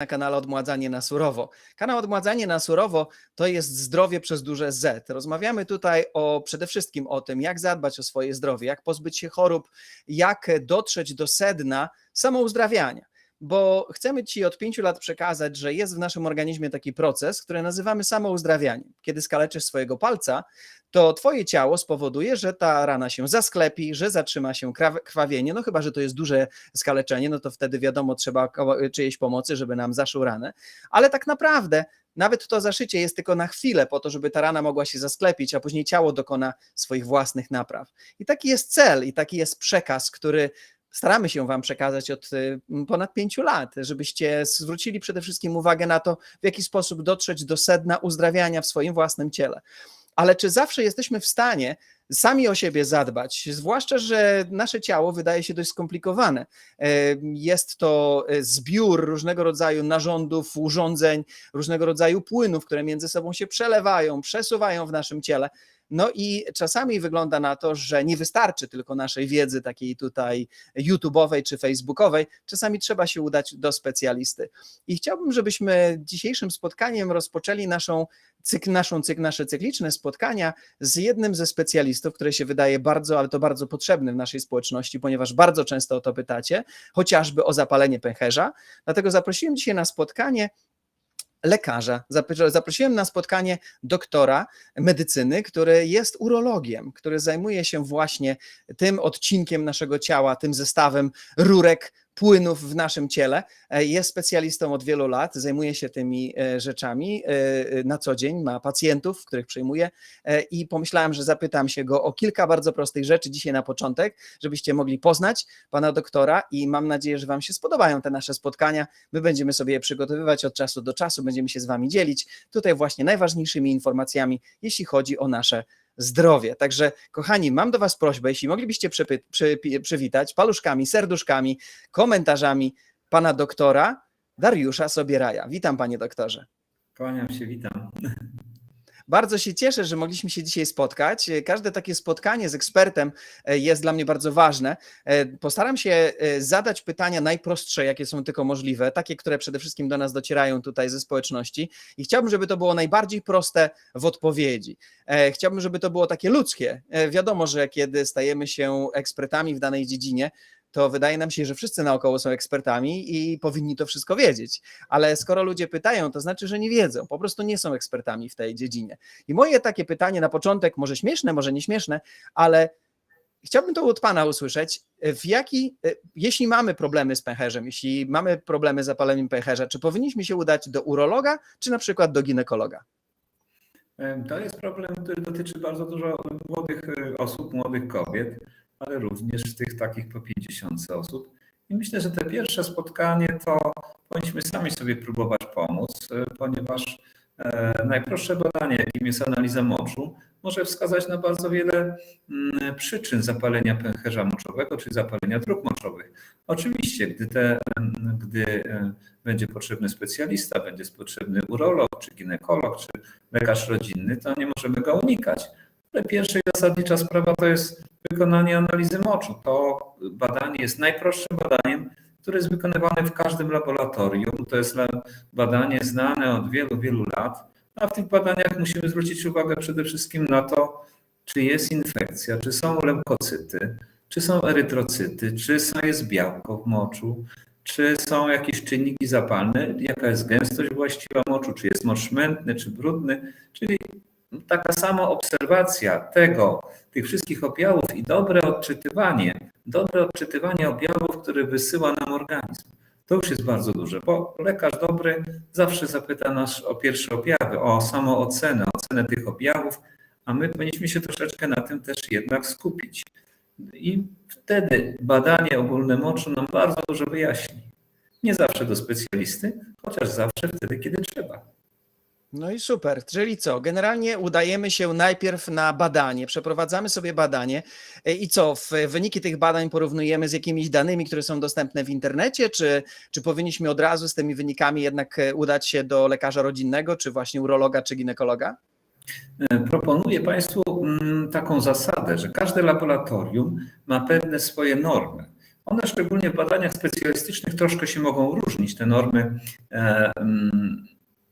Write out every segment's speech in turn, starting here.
na kanale Odmładzanie na Surowo. Kanał Odmładzanie na Surowo to jest zdrowie przez duże Z. Rozmawiamy tutaj o przede wszystkim o tym, jak zadbać o swoje zdrowie, jak pozbyć się chorób, jak dotrzeć do sedna samouzdrawiania. Bo chcemy Ci od pięciu lat przekazać, że jest w naszym organizmie taki proces, który nazywamy samouzdrawianiem. Kiedy skaleczysz swojego palca, to Twoje ciało spowoduje, że ta rana się zasklepi, że zatrzyma się krwawienie. No chyba, że to jest duże skaleczenie, no to wtedy wiadomo, trzeba koło- czyjejś pomocy, żeby nam zaszył ranę. Ale tak naprawdę nawet to zaszycie jest tylko na chwilę po to, żeby ta rana mogła się zasklepić, a później ciało dokona swoich własnych napraw. I taki jest cel i taki jest przekaz, który staramy się Wam przekazać od y, ponad pięciu lat, żebyście zwrócili przede wszystkim uwagę na to, w jaki sposób dotrzeć do sedna uzdrawiania w swoim własnym ciele. Ale czy zawsze jesteśmy w stanie sami o siebie zadbać, zwłaszcza, że nasze ciało wydaje się dość skomplikowane. E, Jest to e, zbiór różnego rodzaju narządów, urządzeń, różnego rodzaju płynów, które między sobą się przelewają, przesuwają w naszym ciele. No i czasami wygląda na to, że nie wystarczy tylko naszej wiedzy takiej tutaj YouTube'owej czy Facebookowej, czasami trzeba się udać do specjalisty. I chciałbym, żebyśmy dzisiejszym spotkaniem rozpoczęli naszą cykl, naszą cykl, nasze cykliczne spotkania z jednym ze specjalistów, który się wydaje bardzo, ale to bardzo potrzebny w naszej społeczności, ponieważ bardzo często o to pytacie, chociażby o zapalenie pęcherza. Dlatego zaprosiłem dzisiaj na spotkanie lekarza. Zapro- Zaprosiłem na spotkanie doktora medycyny, który jest urologiem, który zajmuje się właśnie tym odcinkiem naszego ciała, tym zestawem rurek, płynów w naszym ciele. E, Jest specjalistą od wielu lat, zajmuje się tymi e, rzeczami e, na co dzień, ma pacjentów, których przyjmuje i pomyślałem, że zapytam się go o kilka bardzo prostych rzeczy dzisiaj na początek, żebyście mogli poznać pana doktora i mam nadzieję, że wam się spodobają te nasze spotkania. My będziemy sobie je przygotowywać od czasu do czasu, będziemy się z wami dzielić tutaj właśnie najważniejszymi informacjami, jeśli chodzi o nasze zdrowie. Także, kochani, mam do Was prośbę, jeśli moglibyście przypy, przy, przywitać paluszkami, serduszkami, komentarzami pana doktora Dariusza Sobieraja. Witam, panie doktorze. Kłaniam się, witam. Bardzo się cieszę, że mogliśmy się dzisiaj spotkać. Każde takie spotkanie z ekspertem e, jest dla mnie bardzo ważne. E, Postaram się e, zadać pytania najprostsze, jakie są tylko możliwe, takie, które przede wszystkim do nas docierają tutaj ze społeczności i chciałbym, żeby to było najbardziej proste w odpowiedzi. Chciałbym, żeby to było takie ludzkie. Wiadomo, że kiedy stajemy się ekspertami w danej dziedzinie, to wydaje nam się, że wszyscy naokoło są ekspertami i powinni to wszystko wiedzieć. Ale skoro ludzie pytają, to znaczy, że nie wiedzą, po prostu nie są ekspertami w tej dziedzinie. I moje takie pytanie na początek, może śmieszne, może nieśmieszne, ale chciałbym to od Pana usłyszeć. W jaki, jeśli mamy problemy z pęcherzem, jeśli mamy problemy z zapaleniem pęcherza, czy powinniśmy się udać do urologa, czy na przykład do ginekologa? To jest problem, który dotyczy bardzo dużo młodych e, osób, młodych kobiet, ale również tych takich po 50 osób. I myślę, że te pierwsze spotkanie to powinniśmy sami sobie próbować pomóc, ponieważ e, najprostsze badanie, jakim jest analiza moczu, może wskazać na bardzo wiele mm, przyczyn zapalenia pęcherza moczowego czy zapalenia dróg moczowych. Oczywiście, gdy, te, gdy e, będzie potrzebny specjalista, będzie potrzebny urolog, czy ginekolog, czy lekarz rodzinny, to nie możemy go unikać. Pierwsza i zasadnicza sprawa to jest wykonanie analizy moczu. To badanie jest najprostszym badaniem, które jest wykonywane w każdym laboratorium. To jest badanie znane od wielu, wielu lat. A w tych badaniach musimy zwrócić uwagę przede wszystkim na to, czy jest infekcja, czy są leukocyty, czy są erytrocyty, czy są- jest białko w moczu, czy są jakieś czynniki zapalne, jaka jest gęstość właściwa moczu, czy jest mocz mętny, czy brudny, czyli taka sama obserwacja tego, tych wszystkich objawów i dobre odczytywanie, dobre odczytywanie objawów, które wysyła nam organizm. To już jest bardzo duże, bo lekarz dobry zawsze zapyta nas o pierwsze objawy, o samoocenę, ocenę tych objawów, a my powinniśmy się troszeczkę na tym też jednak skupić. I wtedy badanie ogólne moczu nam bardzo dużo wyjaśni. Nie zawsze do specjalisty, chociaż zawsze wtedy, kiedy trzeba. No i super. Czyli co? Generalnie udajemy się najpierw na badanie, przeprowadzamy sobie badanie e, i co? W wyniki tych badań porównujemy z jakimiś danymi, które są dostępne w internecie, czy, czy powinniśmy od razu z tymi wynikami jednak e, udać się do lekarza rodzinnego, czy właśnie urologa, czy ginekologa? E, Proponuję Państwu mm, taką zasadę, że każde laboratorium ma pewne swoje normy. One szczególnie w badaniach specjalistycznych troszkę się mogą różnić, te normy. mm,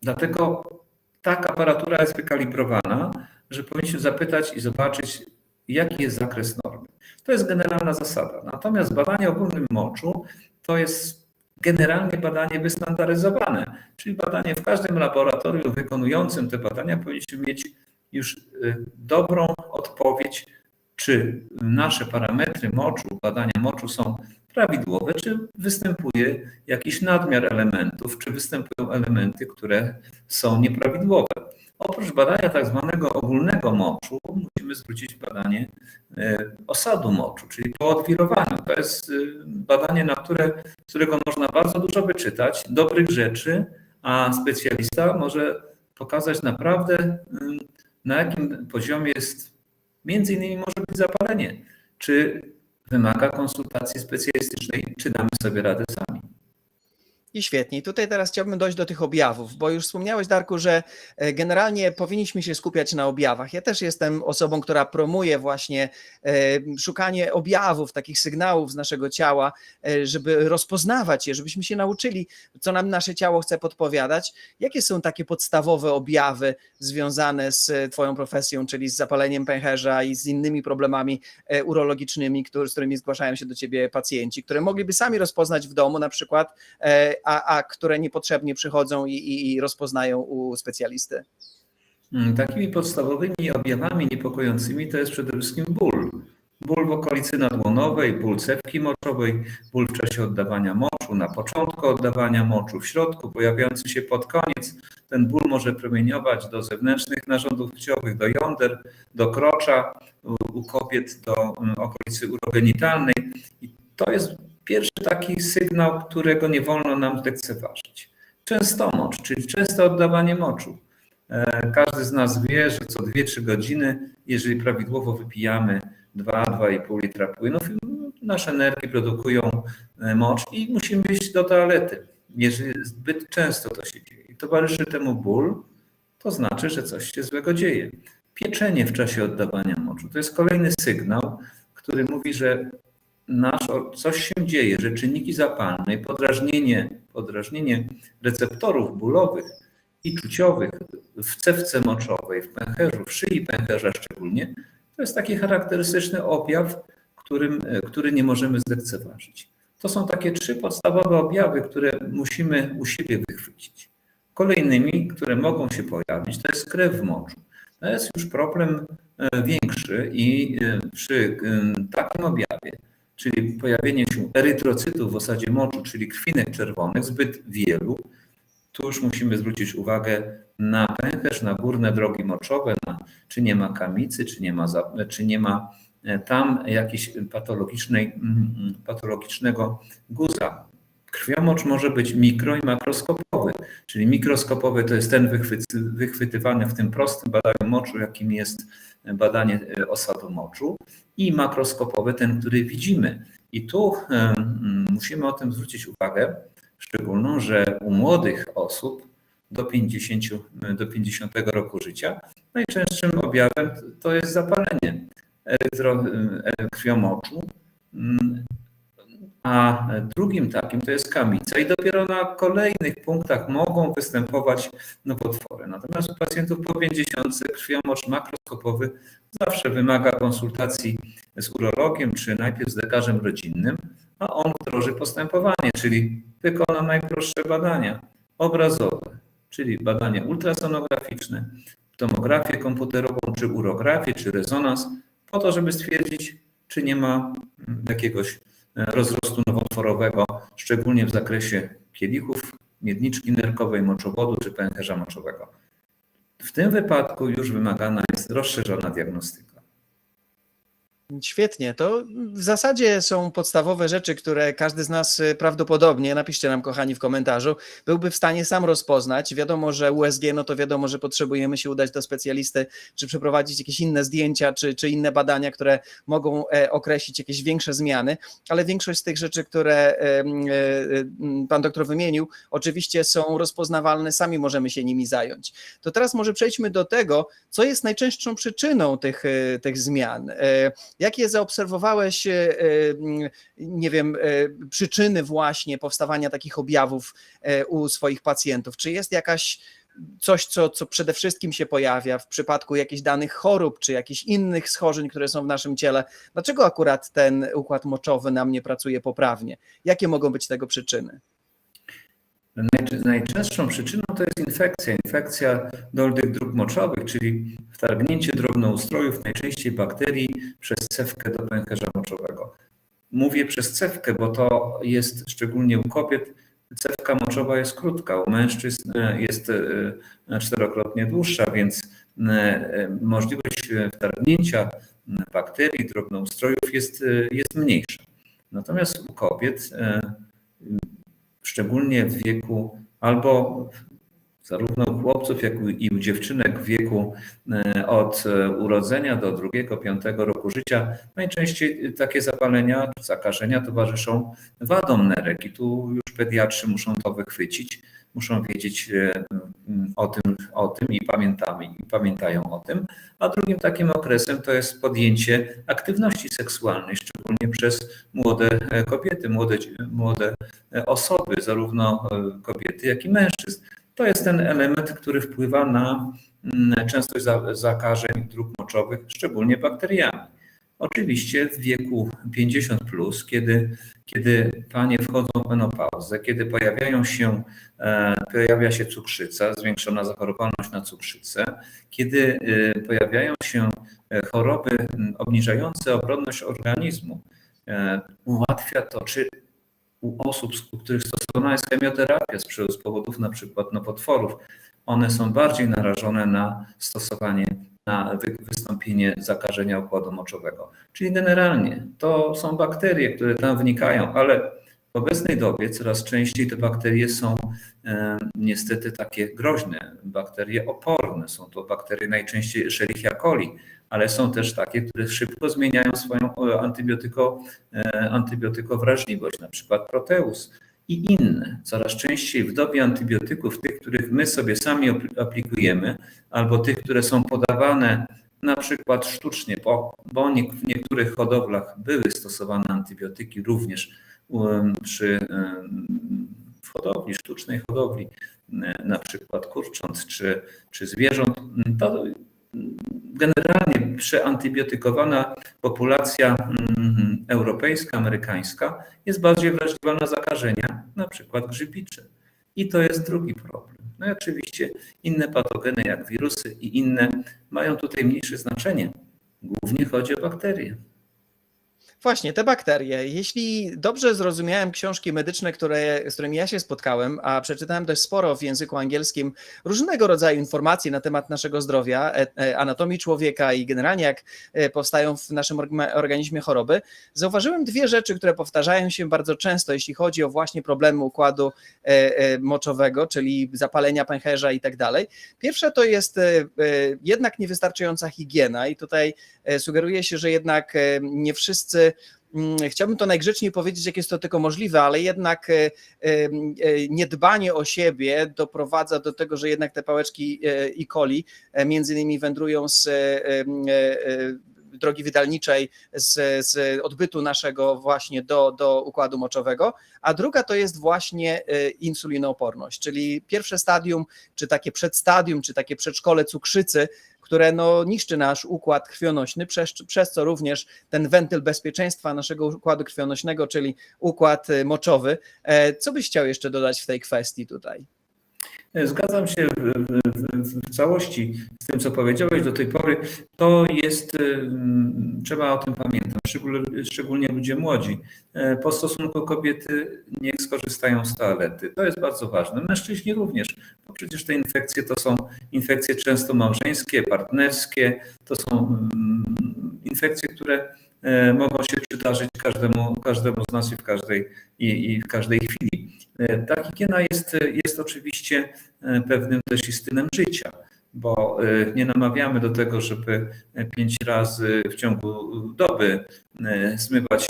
Dlatego tak aparatura jest wykalibrowana, że powinniśmy zapytać i zobaczyć, jaki jest zakres normy. To jest generalna zasada. Natomiast badanie ogólnym moczu to jest generalnie badanie wystandaryzowane, czyli badanie w każdym laboratorium wykonującym te badania powinniśmy mieć już y, dobrą odpowiedź, czy nasze parametry moczu, badania moczu są prawidłowe, czy występuje jakiś nadmiar elementów, czy występują elementy, które są nieprawidłowe. Oprócz badania tak zwanego ogólnego moczu, musimy zwrócić badanie e, osadu moczu, czyli po odwirowaniu. To jest y, badanie, na które, z którego można bardzo dużo wyczytać, dobrych rzeczy, a specjalista może pokazać naprawdę, na jakim poziomie jest, między innymi może być zapalenie, czy wymaga konsultacji specjalistycznej, czy damy sobie radę sami. I świetnie. I tutaj teraz chciałbym dojść do tych objawów, bo już wspomniałeś, Darku, że e, generalnie powinniśmy się skupiać na objawach. Ja też jestem osobą, która promuje właśnie e, szukanie objawów, takich sygnałów z naszego ciała, e, żeby rozpoznawać je, żebyśmy się nauczyli, co nam nasze ciało chce podpowiadać. Jakie są takie podstawowe objawy związane z Twoją profesją, czyli z zapaleniem pęcherza i z innymi problemami urologicznymi, z którymi zgłaszają się do Ciebie pacjenci, które mogliby sami rozpoznać w domu na przykład, a, a które niepotrzebnie przychodzą i, i, i rozpoznają u specjalisty. Mm, Takimi podstawowymi objawami niepokojącymi to jest przede wszystkim ból. Ból w okolicy nadłonowej, ból cewki moczowej, ból w czasie oddawania moczu, na początku oddawania moczu, w środku, pojawiający się pod koniec. Ten ból może promieniować do zewnętrznych narządów płciowych, do jąder, do krocza, u, kobiet do mm, okolicy urogenitalnej. I to jest pierwszy taki sygnał, którego nie wolno nam lekceważyć. Częstomocz, czyli częste oddawanie moczu. E, Każdy z nas wie, że co 2-3 godziny, jeżeli prawidłowo wypijamy 2-2,5 litra płynów, nasze nerki produkują e, mocz i musimy iść do toalety. Jeżeli zbyt często to się dzieje i towarzyszy temu ból, to znaczy, że coś się złego dzieje. Pieczenie w czasie oddawania moczu to jest kolejny sygnał, który mówi, że nasz, coś się dzieje, że czynniki zapalne i podrażnienie, podrażnienie receptorów bólowych i czuciowych w cewce moczowej, w pęcherzu, w szyi pęcherza szczególnie, to jest taki charakterystyczny objaw, którym, który nie możemy zlekceważyć. To są takie trzy podstawowe objawy, które musimy u siebie wychwycić. Kolejnymi, które mogą się pojawić, to jest krew w moczu. To jest już problem e, większy i e, przy e, takim objawie, czyli pojawienie się erytrocytów w osadzie moczu, czyli krwinek czerwonych, zbyt wielu, tu już musimy zwrócić uwagę na pęcherz, na górne drogi moczowe, na, czy nie ma kamicy, czy nie ma, czy nie ma e, tam jakiejś patologicznej, mm, patologicznego guza. Krwiomocz może być mikro i makroskopowy, czyli mikroskopowy to jest ten wychwyt, wychwytywany w tym prostym badaniu moczu, jakim jest badanie e, osadu moczu i makroskopowy ten, który widzimy. I tu e, mm, musimy o tym zwrócić uwagę, szczególną, że u młodych osób do 50, do 50 roku życia najczęstszym objawem to jest zapalenie erytro, e, krwiomoczu, mm, a drugim takim to jest kamica i dopiero na kolejnych punktach mogą występować nowotwory. Natomiast u pacjentów po 50 krwiomocz makroskopowy zawsze wymaga konsultacji z urologiem czy najpierw z lekarzem rodzinnym, a on wdroży postępowanie, czyli wykona najprostsze badania obrazowe, czyli badanie ultrasonograficzne, tomografię komputerową, czy urografię, czy rezonans, po to, żeby stwierdzić, czy nie ma mm, jakiegoś rozrostu nowotworowego, szczególnie w zakresie kielichów, miedniczki nerkowej, moczowodu czy pęcherza moczowego. W tym wypadku już wymagana jest rozszerzona diagnostyka. Świetnie. To w zasadzie są podstawowe rzeczy, które każdy z nas y, prawdopodobnie, napiszcie nam kochani w komentarzu, byłby w stanie sam rozpoznać. Wiadomo, że USG, no to wiadomo, że potrzebujemy się udać do specjalisty, czy przeprowadzić jakieś inne zdjęcia, czy, czy inne badania, które mogą e, określić jakieś większe zmiany, ale większość z tych rzeczy, które e, e, pan doktor wymienił, oczywiście są rozpoznawalne, sami możemy się nimi zająć. To teraz może przejdźmy do tego, co jest najczęstszą przyczyną tych, e, tych zmian. Jakie zaobserwowałeś, e, e, nie wiem, e, przyczyny właśnie powstawania takich objawów u swoich pacjentów? Czy jest jakaś coś, co, co przede wszystkim się pojawia w przypadku jakichś danych chorób, czy jakichś innych schorzeń, które są w naszym ciele? Dlaczego akurat ten układ moczowy nam nie pracuje poprawnie? Jakie mogą być tego przyczyny? Najczę- Najczęstszą przyczyną to jest infekcja, infekcja dolnych dróg moczowych, czyli wtargnięcie drobnoustrojów, najczęściej bakterii, przez cewkę do pęcherza moczowego. Mówię przez cewkę, bo to jest szczególnie u kobiet, cewka moczowa jest krótka, u mężczyzn e, jest e, czterokrotnie dłuższa, więc e, e, możliwość e, wtargnięcia bakterii, drobnoustrojów jest, e, jest mniejsza. Natomiast u kobiet e, szczególnie w wieku albo zarówno u chłopców, jak i u dziewczynek w wieku e, od e, urodzenia do drugiego, piątego roku życia, najczęściej takie zapalenia, zakażenia towarzyszą wadom nerek. I tu już pediatrzy muszą to wychwycić, muszą wiedzieć e, o tym, o tym i, pamiętamy, i pamiętają o tym. A drugim takim okresem to jest podjęcie aktywności seksualnej, szczególnie przez młode e, kobiety, młode, młode e, osoby, zarówno e, kobiety, jak i mężczyzn. To jest ten element, który wpływa na mm, częstość za- zakażeń dróg moczowych, szczególnie bakteriami. Oczywiście w wieku 50, plus, kiedy, kiedy panie wchodzą w menopauzę, kiedy pojawiają się, e, pojawia się cukrzyca, zwiększona zachorowalność na cukrzycę, kiedy e, pojawiają się e, choroby obniżające obronność organizmu, ułatwia to, czy u osób, u których stosowana jest chemioterapia z powodów na nowotworów, one są bardziej narażone na stosowanie, na wy- wystąpienie zakażenia układu moczowego. Czyli generalnie to są bakterie, które tam wnikają, ale w obecnej dobie coraz częściej te bakterie są e, niestety takie groźne, bakterie oporne. Są to bakterie najczęściej Escherichia coli, ale są też takie, które szybko zmieniają swoją e, antybiotyko, e, antybiotykowrażliwość, na przykład proteus i inne. Coraz częściej w dobie antybiotyków, tych, których my sobie sami apl- aplikujemy, albo tych, które są podawane na przykład sztucznie, bo, bo w niektórych hodowlach były stosowane antybiotyki również um, przy, um, w hodowli, sztucznej hodowli, na przykład kurcząt czy, czy zwierząt, to generalnie przeantybiotykowana populacja mm, europejska, amerykańska jest bardziej wrażliwa na zakażenia, na przykład grzybicze. I to jest drugi problem. No i oczywiście inne patogeny jak wirusy i inne mają tutaj mniejsze znaczenie. Głównie chodzi o bakterie. Właśnie, te bakterie. Jeśli dobrze zrozumiałem książki medyczne, które, z którymi ja się spotkałem, a przeczytałem dość sporo w języku angielskim różnego rodzaju informacji na temat naszego zdrowia, e- e, anatomii człowieka i generalnie jak e, powstają w naszym org- organizmie choroby, zauważyłem dwie rzeczy, które powtarzają się bardzo często, jeśli chodzi o właśnie problemy układu moczowego, czyli zapalenia pęcherza i tak dalej. Pierwsze to jest jednak niewystarczająca higiena i tutaj sugeruje się, że jednak nie wszyscy Chciałbym to najgrzeczniej powiedzieć, jak jest to tylko możliwe, ale jednak e, e, e, niedbanie o siebie doprowadza do tego, że jednak te pałeczki E. coli między innymi wędrują z drogi wydalniczej, z, z odbytu naszego właśnie do, do układu moczowego, a druga to jest właśnie insulinooporność, czyli pierwsze stadium, czy takie przedstadium, czy takie przedszkole cukrzycy, które no, niszczy nasz układ krwionośny, przez, przez co również ten wentyl bezpieczeństwa naszego układu krwionośnego, czyli układ y, moczowy. E, Co byś chciał jeszcze dodać w tej kwestii tutaj? Zgadzam się w, w, w całości z tym, co powiedziałeś do tej pory. To jest, ym, trzeba o tym pamiętać, szczególnie, ludzie młodzi. E, Po stosunku kobiety niech skorzystają z toalety. To jest bardzo ważne. Mężczyźni również, bo przecież te infekcje to są infekcje często małżeńskie, partnerskie, to są ym, infekcje, które mogą się przydarzyć każdemu, każdemu z nas i w każdej, i, i w każdej chwili. E, Ta higiena jest, jest oczywiście e, pewnym też i stylem życia, bo e, nie namawiamy do tego, żeby pięć razy w ciągu doby e, zmywać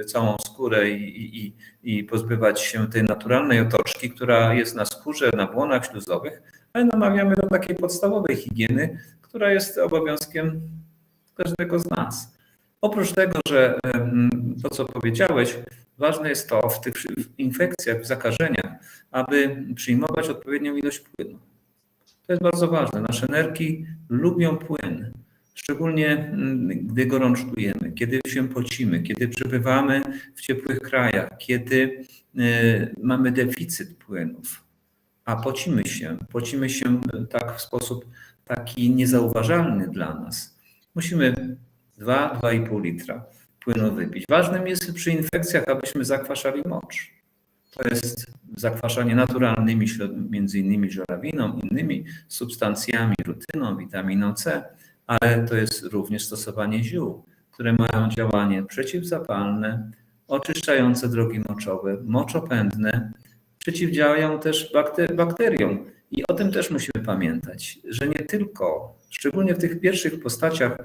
e, całą skórę i, i, i pozbywać się tej naturalnej otoczki, która jest na skórze, na błonach śluzowych, ale namawiamy do takiej podstawowej higieny, która jest obowiązkiem każdego z nas. Oprócz tego, że to, co powiedziałeś, ważne jest to w tych infekcjach, w zakażeniach, aby przyjmować odpowiednią ilość płynu. To jest bardzo ważne. Nasze nerki lubią płyn, szczególnie mm, gdy gorączkujemy, kiedy się pocimy, kiedy przebywamy w ciepłych krajach, kiedy y, mamy deficyt płynów, a pocimy się, pocimy się tak w sposób taki niezauważalny dla nas. Musimy 2-2,5 litra płynu wypić. Ważnym jest przy infekcjach, abyśmy zakwaszali mocz. To jest zakwaszanie naturalnymi, między innymi żurawiną, innymi substancjami, rutyną, witaminą C, ale to jest również stosowanie ziół, które mają działanie przeciwzapalne, oczyszczające drogi moczowe, moczopędne, przeciwdziałają też bakter- bakteriom. I o tym też musimy pamiętać, że nie tylko, szczególnie w tych pierwszych postaciach,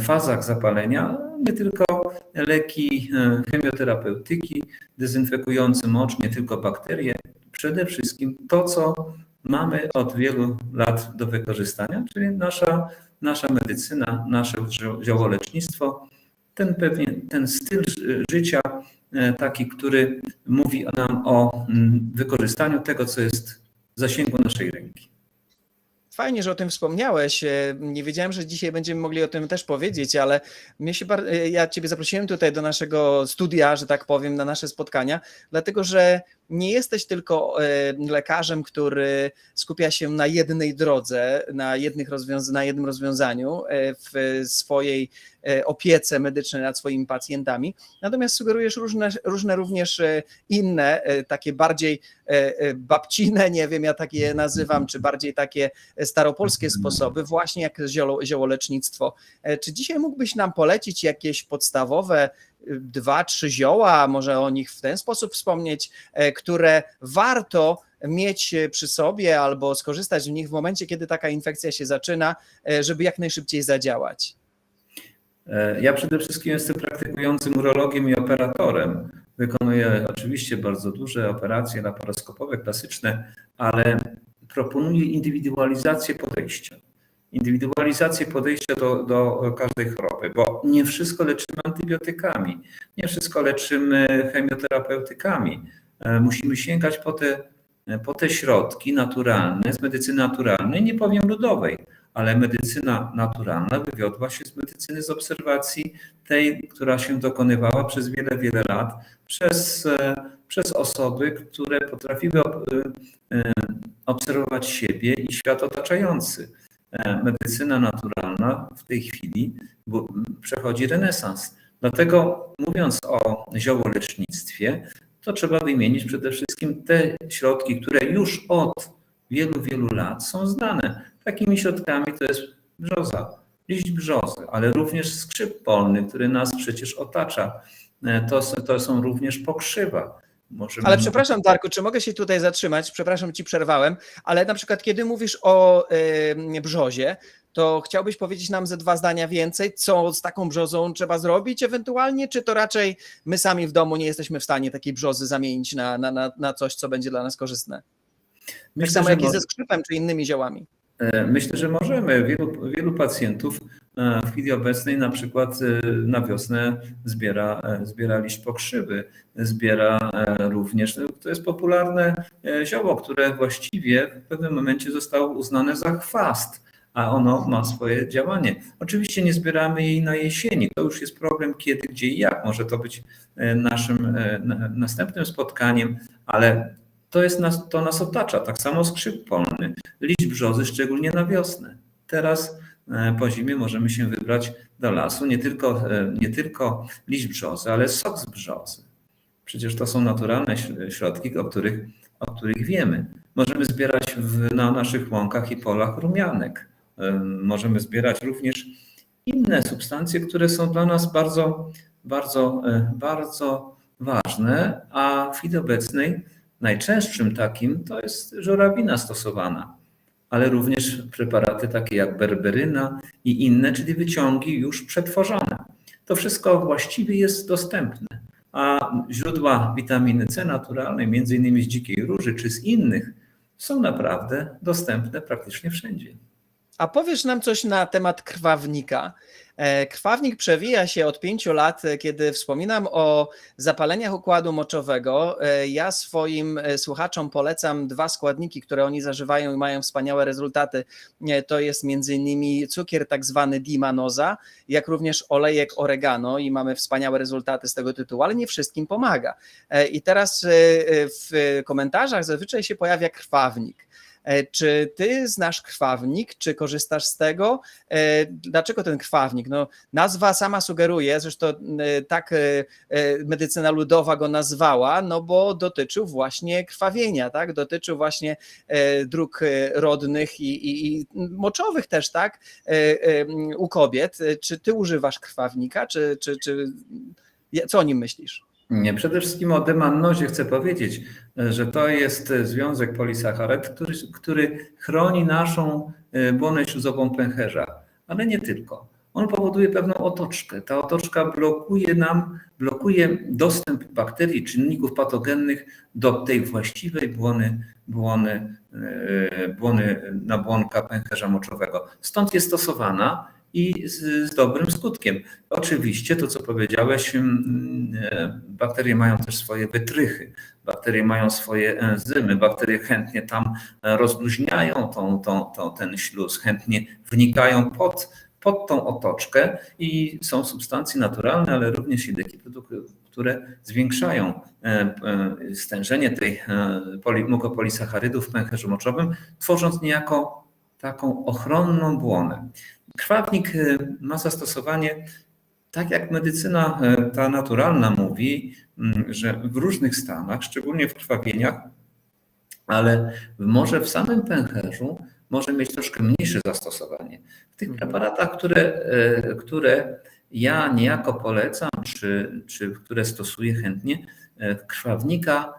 fazach zapalenia, nie tylko leki e, chemioterapeutyki, dezynfekujące mocz, nie tylko bakterie, przede wszystkim to, co mamy od wielu lat do wykorzystania, czyli nasza, nasza medycyna, nasze zio- ziołolecznictwo, ten pewnie ten styl ży- życia, e, taki, który mówi nam o mm, wykorzystaniu tego, co jest w zasięgu naszej ręki. Fajnie, że o tym wspomniałeś. E, Nie wiedziałem, że dzisiaj będziemy mogli o tym też powiedzieć, ale mnie się bar- e, ja Ciebie zaprosiłem tutaj do naszego studia, że tak powiem, na nasze spotkania, dlatego że nie jesteś tylko e, lekarzem, który skupia się na jednej drodze, na, jednych rozwiąz- na jednym rozwiązaniu e, w swojej e, opiece medycznej nad swoimi pacjentami, natomiast sugerujesz różne, różne również inne, takie bardziej babcine, nie wiem, ja takie nazywam, czy bardziej takie staropolskie sposoby, właśnie jak zioło, ziołolecznictwo. Czy dzisiaj mógłbyś nam polecić jakieś podstawowe dwa, trzy zioła, może o nich w ten sposób wspomnieć, e, które warto mieć przy sobie albo skorzystać z nich w momencie, kiedy taka infekcja się zaczyna, e, żeby jak najszybciej zadziałać? E, Ja przede wszystkim jestem praktykującym urologiem i operatorem. Wykonuję oczywiście bardzo duże operacje laparoskopowe, klasyczne, ale proponuję indywidualizację podejścia. Indywidualizację podejścia do, do każdej choroby, bo nie wszystko leczymy antybiotykami, nie wszystko leczymy chemioterapeutykami. E, Musimy sięgać po te, po te środki naturalne z medycyny naturalnej, nie powiem ludowej, ale medycyna naturalna wywiodła się z medycyny z obserwacji tej, która się dokonywała przez wiele, wiele lat przez, e, przez osoby, które potrafiły ob- e, e, obserwować siebie i świat otaczający. E, Medycyna naturalna w tej chwili przechodzi renesans. Dlatego mówiąc o ziołolecznictwie, to trzeba wymienić przede wszystkim te środki, które już od wielu, wielu lat są znane. Takimi środkami to jest brzoza, liść brzozy, ale również skrzyp polny, który nas przecież otacza. E, To, to są również pokrzywa. Możemy Ale przepraszam, Darku, czy mogę się tutaj zatrzymać? Przepraszam, ci przerwałem, ale na przykład, kiedy mówisz o y, brzozie, to chciałbyś powiedzieć nam ze dwa zdania więcej, co z taką brzozą trzeba zrobić ewentualnie, czy to raczej my sami w domu nie jesteśmy w stanie takiej brzozy zamienić na, na, na, na coś, co będzie dla nas korzystne? Tak Myślę, samo że jak i ze skrzypem, czy innymi ziołami. E, Myślę, że możemy. Wielu, wielu pacjentów e, w chwili obecnej na przykład e, na wiosnę zbiera, zbiera liść pokrzywy, zbiera również, no, to jest popularne zioło, które właściwie w pewnym momencie zostało uznane za chwast, a ono ma swoje działanie. Oczywiście nie zbieramy jej na jesieni, to już jest problem kiedy, gdzie i jak. Może to być naszym na- następnym spotkaniem, ale to, jest nas, to nas otacza. Tak samo skrzyp polny liść brzozy, szczególnie na wiosnę. Teraz e, po zimie możemy się wybrać do lasu, nie tylko, e, nie tylko liść brzozy, ale sok z brzozy. Przecież to są naturalne środki, o których, o których wiemy. Możemy zbierać w, na naszych łąkach i polach rumianek. E, Możemy zbierać również inne substancje, które są dla nas bardzo, bardzo, bardzo ważne, a w chwili obecnej najczęstszym takim to jest żurawina stosowana ale również preparaty takie jak berberyna i inne, czyli wyciągi już przetworzone. To wszystko właściwie jest dostępne, a źródła witaminy C naturalnej, między innymi z dzikiej róży czy z innych, są naprawdę dostępne praktycznie wszędzie. A powiesz nam coś na temat krwawnika. E, Krwawnik przewija się od pięciu lat, e, kiedy wspominam o zapaleniach układu moczowego. e, Ja swoim słuchaczom polecam dwa składniki, które oni zażywają i mają wspaniałe rezultaty. To jest między innymi cukier tak zwany dimanoza, jak również olejek oregano i mamy wspaniałe rezultaty z tego tytułu, ale nie wszystkim pomaga. I teraz w komentarzach zazwyczaj się pojawia krwawnik. E, Czy ty znasz krwawnik? Czy korzystasz z tego? E, Dlaczego ten krwawnik? No, nazwa sama sugeruje, zresztą e, tak medycyna ludowa go nazwała, no bo dotyczył właśnie krwawienia, tak? Dotyczył właśnie dróg rodnych i, i, i moczowych też, tak? U kobiet. Czy ty używasz krwawnika? Czy, czy, czy co o nim myślisz? Przede wszystkim o demannozie chcę powiedzieć, że to jest związek polisacharyd, który, który chroni naszą e, błonę śluzową pęcherza, ale nie tylko. On powoduje pewną otoczkę. Ta otoczka blokuje nam, blokuje dostęp bakterii, czynników patogennych do tej właściwej błony, błony, e, błony nabłonka pęcherza moczowego. Stąd jest stosowana i z, z dobrym skutkiem. Oczywiście to, co powiedziałeś, mm, e, bakterie mają też swoje wytrychy, bakterie mają swoje enzymy, bakterie chętnie tam e, rozluźniają tą, tą, tą, ten śluz, chętnie wnikają pod, pod tą otoczkę i są substancje naturalne, ale również i takie produkty, które zwiększają e, stężenie tej poli- mukopolisacharydów w pęcherzu moczowym, tworząc niejako taką ochronną błonę. Krwawnik e, ma zastosowanie, tak jak medycyna e, ta naturalna mówi, m, że w różnych stanach, szczególnie w krwawieniach, ale może w samym pęcherzu może mieć troszkę mniejsze zastosowanie. W tych Mhm. preparatach, które, e, które ja niejako polecam, czy, czy które stosuję chętnie, krwawnika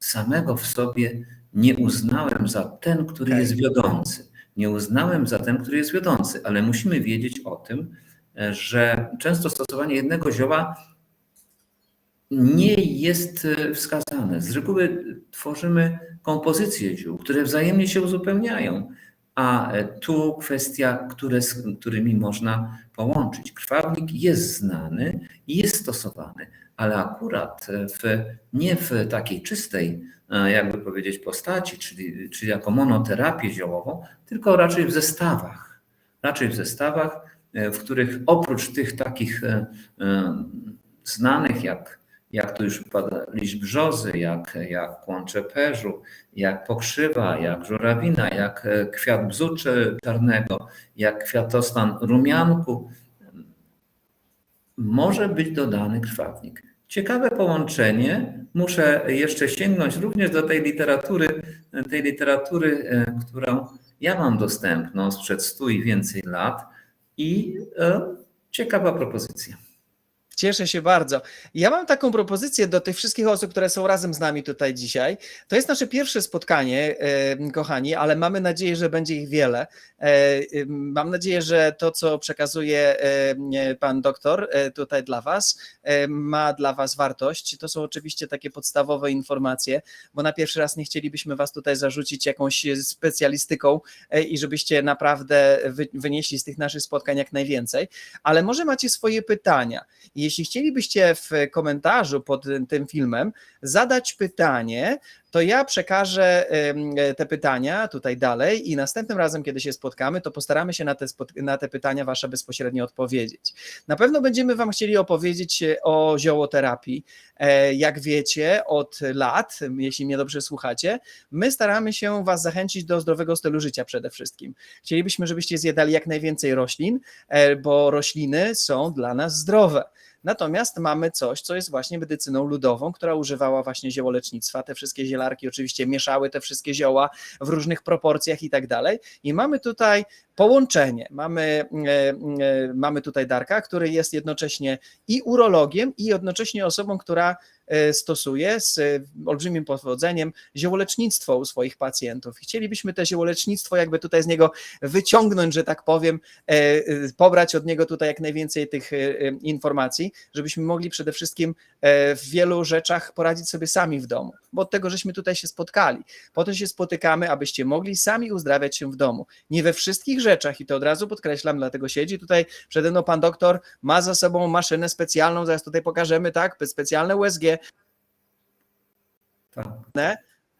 samego w sobie nie uznałem za ten, który Okej. jest wiodący. Nie uznałem za ten, który jest wiodący, ale musimy wiedzieć o tym, e, że często stosowanie jednego zioła nie jest e, wskazane. Z reguły tworzymy kompozycje ziół, które wzajemnie się uzupełniają, a e, tu kwestia, które, z którymi można połączyć. Krwawnik jest znany i jest stosowany, ale akurat w, nie w takiej czystej, jakby powiedzieć, postaci, czyli, czyli jako monoterapię ziołową, tylko raczej w zestawach. Raczej w zestawach, e, w których oprócz tych takich e, e, znanych jak jak tu już pada liść brzozy, jak, jak kłącze perzu, jak pokrzywa, jak żurawina, jak e, kwiat bzu czy- czarnego, jak kwiatostan rumianku, może być dodany krwawnik. Ciekawe połączenie. Muszę jeszcze sięgnąć również do tej literatury, tej literatury, e, którą ja mam dostępną sprzed stu i więcej lat i e, ciekawa propozycja. Cieszę się bardzo. Ja mam taką propozycję do tych wszystkich osób, które są razem z nami tutaj dzisiaj. To jest nasze pierwsze spotkanie, kochani, ale mamy nadzieję, że będzie ich wiele. E, Mam nadzieję, że to, co przekazuje pan doktor e, tutaj dla Was, e, ma dla Was wartość. To są oczywiście takie podstawowe informacje, bo na pierwszy raz nie chcielibyśmy Was tutaj zarzucić jakąś specjalistyką i żebyście naprawdę wy- wynieśli z tych naszych spotkań jak najwięcej, ale może macie swoje pytania. Jeśli chcielibyście w komentarzu pod tym filmem zadać pytanie, to ja przekażę te pytania tutaj dalej i następnym razem, kiedy się spotkamy, to postaramy się na te, na te pytania Wasze bezpośrednio odpowiedzieć. Na pewno będziemy Wam chcieli opowiedzieć o ziołoterapii. E, Jak wiecie, od lat, jeśli mnie dobrze słuchacie, my staramy się Was zachęcić do zdrowego stylu życia przede wszystkim. Chcielibyśmy, żebyście zjadali jak najwięcej roślin, e, bo rośliny są dla nas zdrowe. Natomiast mamy coś, co jest właśnie medycyną ludową, która używała właśnie ziołolecznictwa. Te wszystkie zielarki oczywiście mieszały te wszystkie zioła w różnych proporcjach i tak dalej. I mamy tutaj połączenie. Mamy, e, e, mamy tutaj Darka, który jest jednocześnie i urologiem, i jednocześnie osobą, która e, stosuje z olbrzymim powodzeniem ziołolecznictwo u swoich pacjentów. Chcielibyśmy te ziołolecznictwo jakby tutaj z niego wyciągnąć, że tak powiem, pobrać od niego tutaj jak najwięcej tych informacji, żebyśmy mogli przede wszystkim w wielu rzeczach poradzić sobie sami w domu. Bo od tego żeśmy tutaj się spotkali. Po to się spotykamy, abyście mogli sami uzdrawiać się w domu. Nie we wszystkich rzeczach, i to od razu podkreślam, dlatego siedzi tutaj przede mną pan doktor, ma za sobą maszynę specjalną, zaraz tutaj pokażemy, tak, specjalne USG, Tak.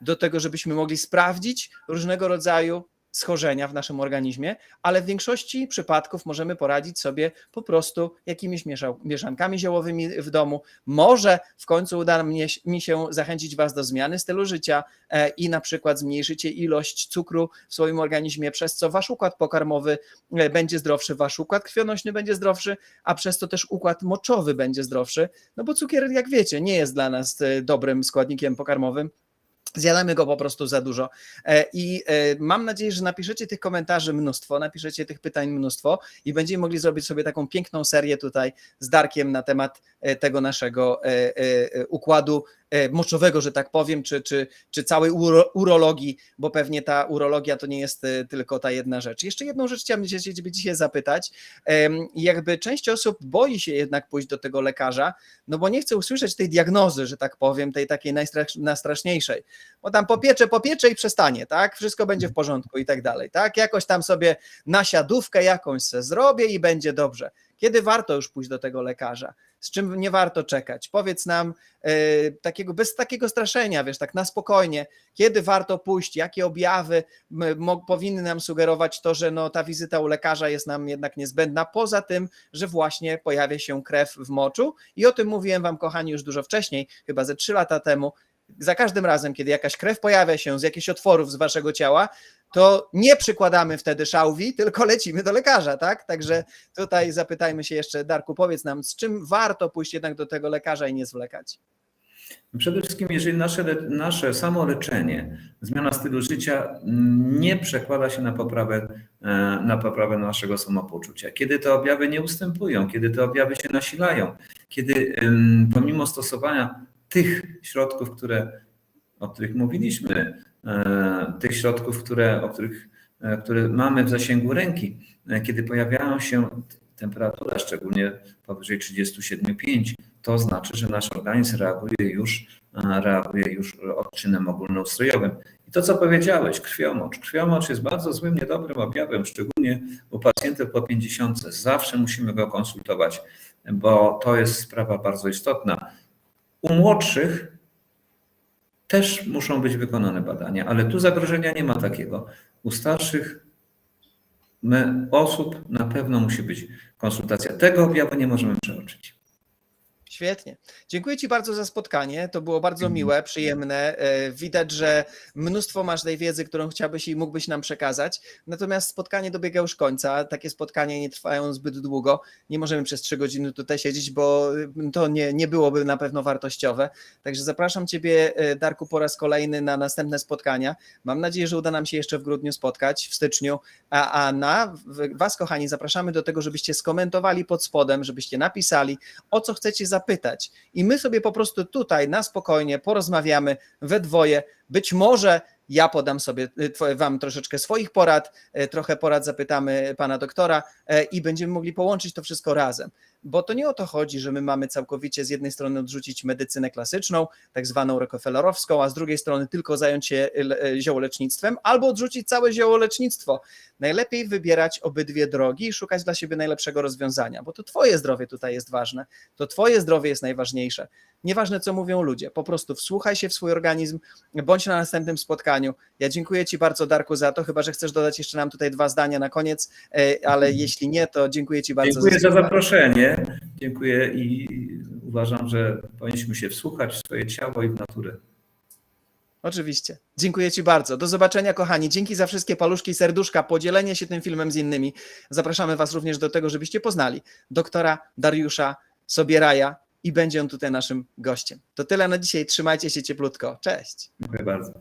do tego, żebyśmy mogli sprawdzić różnego rodzaju schorzenia w naszym organizmie, ale w większości przypadków możemy poradzić sobie po prostu jakimiś mieszankami ziołowymi w domu. Może w końcu uda mi się zachęcić Was do zmiany stylu życia e, i na przykład zmniejszycie ilość cukru w swoim organizmie, przez co Wasz układ pokarmowy e, będzie zdrowszy, Wasz układ krwionośny będzie zdrowszy, a przez to też układ moczowy będzie zdrowszy, no bo cukier, jak wiecie, nie jest dla nas e, dobrym składnikiem pokarmowym. Zjadamy go po prostu za dużo. E, I e, mam nadzieję, że napiszecie tych komentarzy mnóstwo, napiszecie tych pytań mnóstwo i będziemy mogli zrobić sobie taką piękną serię tutaj z Darkiem na temat e, tego naszego układu moczowego, że tak powiem, czy, czy, czy całej uro, urologii, bo pewnie ta urologia to nie jest e, tylko ta jedna rzecz. Jeszcze jedną rzecz chciałbym cię ciebie dzisiaj zapytać. Jakby część osób boi się jednak pójść do tego lekarza, no bo nie chce usłyszeć tej diagnozy, że tak powiem, tej takiej najstrasz, najstraszniejszej bo tam popiecze, popiecze i przestanie, tak? Wszystko będzie w porządku i tak dalej, tak? Jakoś tam sobie nasiadówkę jakąś se zrobię i będzie dobrze. Kiedy warto już pójść do tego lekarza? Z czym nie warto czekać? Powiedz nam e, takiego, bez takiego straszenia, wiesz, tak na spokojnie, kiedy warto pójść, jakie objawy powinny nam sugerować to, że no, ta wizyta u lekarza jest nam jednak niezbędna, poza tym, że właśnie pojawia się krew w moczu i o tym mówiłem wam, kochani, już dużo wcześniej, chyba ze trzy lata temu, za każdym razem, kiedy jakaś krew pojawia się z jakichś otworów z waszego ciała, to nie przykładamy wtedy szałwi, tylko lecimy do lekarza, tak? Także tutaj zapytajmy się jeszcze, Darku, powiedz nam, z czym warto pójść jednak do tego lekarza i nie zwlekać? Przede wszystkim, jeżeli nasze, nasze samoleczenie, zmiana stylu życia mm, nie przekłada się na poprawę, e, na poprawę naszego samopoczucia, kiedy te objawy nie ustępują, kiedy te objawy się nasilają, kiedy pomimo stosowania tych środków, które, o których mówiliśmy, tych środków, które, o których, e, które mamy w zasięgu ręki, e, kiedy pojawiają się temperatura, szczególnie powyżej 37,5, to znaczy, że nasz organizm reaguje już, e, reaguje już odczynem ogólnoustrojowym. I to, co powiedziałeś, krwiomocz. Krwiomocz jest bardzo złym, niedobrym objawem, szczególnie u pacjentów po 50. Zawsze musimy go konsultować, bo to jest sprawa bardzo istotna. U młodszych też muszą być wykonane badania, ale tu zagrożenia nie ma takiego. U starszych osób na pewno musi być konsultacja. Tego objawu nie możemy przeoczyć. Świetnie. Dziękuję Ci bardzo za spotkanie. To było bardzo Mhm. miłe, przyjemne. E, Widać, że mnóstwo masz tej wiedzy, którą chciałbyś i mógłbyś nam przekazać. Natomiast spotkanie dobiega już końca. Takie spotkania nie trwają zbyt długo. Nie możemy przez trzy godziny tutaj siedzieć, bo y, to nie, nie byłoby na pewno wartościowe. Także zapraszam Ciebie, e, Darku, po raz kolejny na następne spotkania. Mam nadzieję, że uda nam się jeszcze w grudniu spotkać, w styczniu. A, a na Was, kochani, zapraszamy do tego, żebyście skomentowali pod spodem, żebyście napisali, o co chcecie zapytać. I my sobie po prostu tutaj na spokojnie porozmawiamy we dwoje. Być może ja podam sobie y, wam troszeczkę swoich porad, y, trochę porad zapytamy pana doktora y, i będziemy mogli połączyć to wszystko razem. Bo to nie o to chodzi, że my mamy całkowicie z jednej strony odrzucić medycynę klasyczną, tak zwaną rockefellerowską, a z drugiej strony tylko zająć się le- ziołolecznictwem, albo odrzucić całe ziołolecznictwo. Najlepiej wybierać obydwie drogi i szukać dla siebie najlepszego rozwiązania, bo to twoje zdrowie tutaj jest ważne to Twoje zdrowie jest najważniejsze. Nieważne, co mówią ludzie, po prostu wsłuchaj się w swój organizm, bądź na następnym spotkaniu. Ja dziękuję Ci bardzo, Darku, za to. Chyba, że chcesz dodać jeszcze nam tutaj dwa zdania na koniec, e, ale jeśli nie, to dziękuję Ci bardzo. Dziękuję za spotkanie. zaproszenie. Dziękuję i uważam, że powinniśmy się wsłuchać w swoje ciało i w naturę. Oczywiście. Dziękuję Ci bardzo. Do zobaczenia, kochani. Dzięki za wszystkie paluszki, serduszka, podzielenie się tym filmem z innymi. Zapraszamy Was również do tego, żebyście poznali doktora Dariusza Sobieraja i będzie on tutaj naszym gościem. To tyle na dzisiaj. Trzymajcie się cieplutko. Cześć. Dziękuję bardzo.